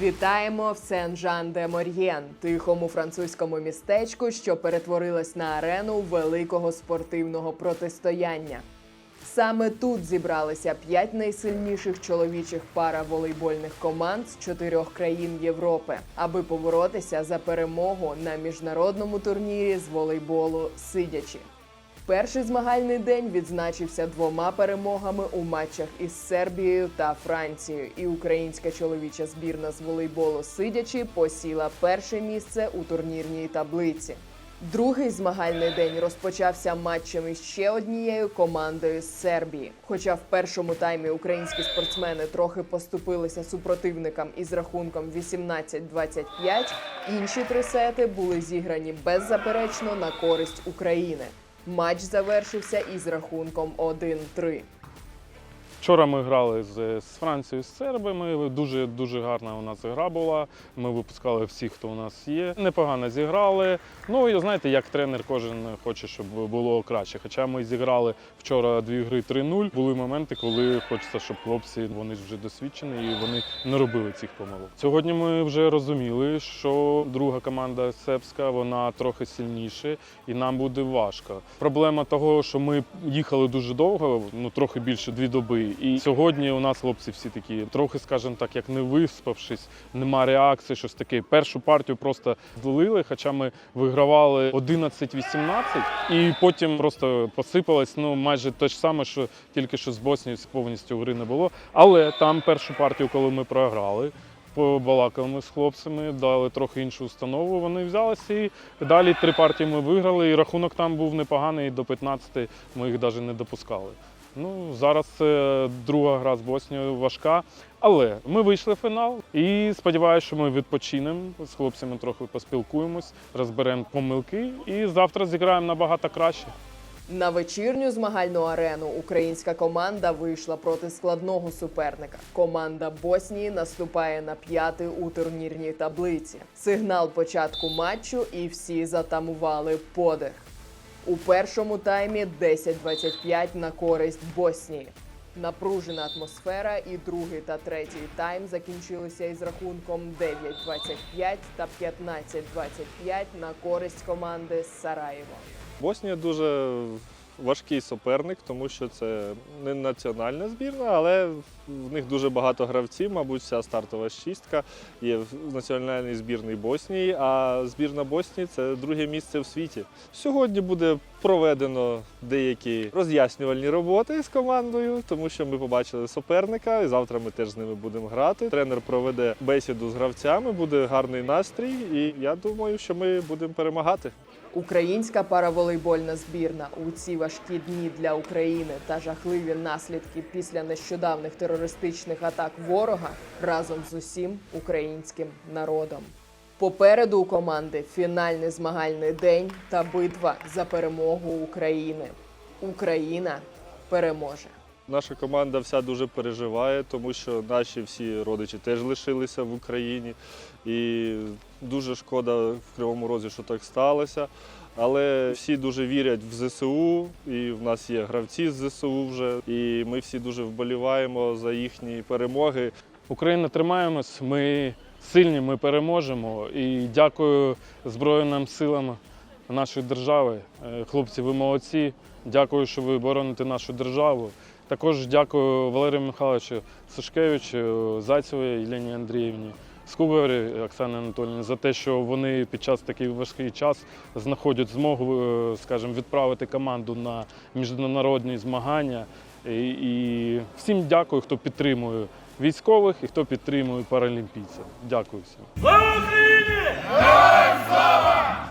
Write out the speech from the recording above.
Вітаємо в Сен-Жан-де-Мор'єн, тихому французькому містечку, що перетворилось на арену великого спортивного протистояння. Саме тут зібралися п'ять найсильніших чоловічих параволейбольних команд з чотирьох країн Європи, аби поборотися за перемогу на міжнародному турнірі з волейболу сидячи. Перший змагальний день відзначився двома перемогами у матчах із Сербією та Францією. І українська чоловіча збірна з волейболу сидячи посіла перше місце у турнірній таблиці. Другий змагальний день розпочався матчем із ще однією командою з Сербії. Хоча в першому таймі українські спортсмени трохи поступилися супротивникам із рахунком 18-25, інші три сети були зіграні беззаперечно на користь України. Матч завершився із рахунком 1-3. Вчора ми грали з, з Францією, з сербами. Дуже дуже гарна у нас гра була. Ми випускали всіх, хто у нас є. Непогано зіграли. Ну і знаєте, як тренер кожен хоче, щоб було краще. Хоча ми зіграли вчора дві гри 3-0. Були моменти, коли хочеться, щоб хлопці вони вже досвідчені і вони не робили цих помилок. Сьогодні ми вже розуміли, що друга команда сербська, вона трохи сильніше, і нам буде важко. Проблема того, що ми їхали дуже довго, ну трохи більше дві доби. І сьогодні у нас хлопці всі такі, трохи, скажімо так, як не виспавшись, нема реакції, щось таке. Першу партію просто злили, хоча ми вигравали 11-18, і потім просто посипалось. Ну майже те ж саме, що тільки що з Боснією повністю гри не було. Але там першу партію, коли ми програли. Побалакали ми з хлопцями, дали трохи іншу установу. Вони взялися і далі три партії ми виграли. І рахунок там був непоганий. і До 15 ми їх навіть не допускали. Ну зараз е, друга гра з Боснією важка, але ми вийшли в фінал і сподіваюся, що ми відпочинемо з хлопцями, трохи поспілкуємось, розберемо помилки і завтра зіграємо набагато краще. На вечірню змагальну арену українська команда вийшла проти складного суперника. Команда Боснії наступає на п'ятий у турнірній таблиці. Сигнал початку матчу, і всі затамували подих. У першому таймі 10-25 на користь Боснії. Напружена атмосфера, і другий та третій тайм закінчилися із рахунком 9-25 та 15-25 на користь команди Сараєво. Боснія дуже важкий суперник, тому що це не національна збірна, але в них дуже багато гравців, мабуть, вся стартова шістка є в національній збірній Боснії, а збірна Боснії це друге місце в світі. Сьогодні буде проведено деякі роз'яснювальні роботи з командою, тому що ми побачили суперника, і завтра ми теж з ними будемо грати. Тренер проведе бесіду з гравцями, буде гарний настрій, і я думаю, що ми будемо перемагати. Українська параволейбольна збірна у ці важкі дні для України та жахливі наслідки після нещодавних терористичних атак ворога разом з усім українським народом. Попереду у команди фінальний змагальний день та битва за перемогу України. Україна переможе. Наша команда вся дуже переживає, тому що наші всі родичі теж лишилися в Україні. І дуже шкода в Кривому Розі, що так сталося. Але всі дуже вірять в ЗСУ, і в нас є гравці з ЗСУ вже. І ми всі дуже вболіваємо за їхні перемоги. Україна тримаємось, ми сильні, ми переможемо. І дякую Збройним силам нашої держави. Е, Хлопці, ви молодці. Дякую, що ви бороните нашу державу. Також дякую Валерію Михайловичу Сашкевичу, Зайцевій Єлені Андріївні, Скубарі Оксані Анатольовні за те, що вони під час такий важкий час знаходять змогу, е, скажімо, відправити команду на міжнародні змагання. І, всім дякую, хто підтримує військових і хто підтримує паралімпійців. Дякую всім. Слава Україні! Слава!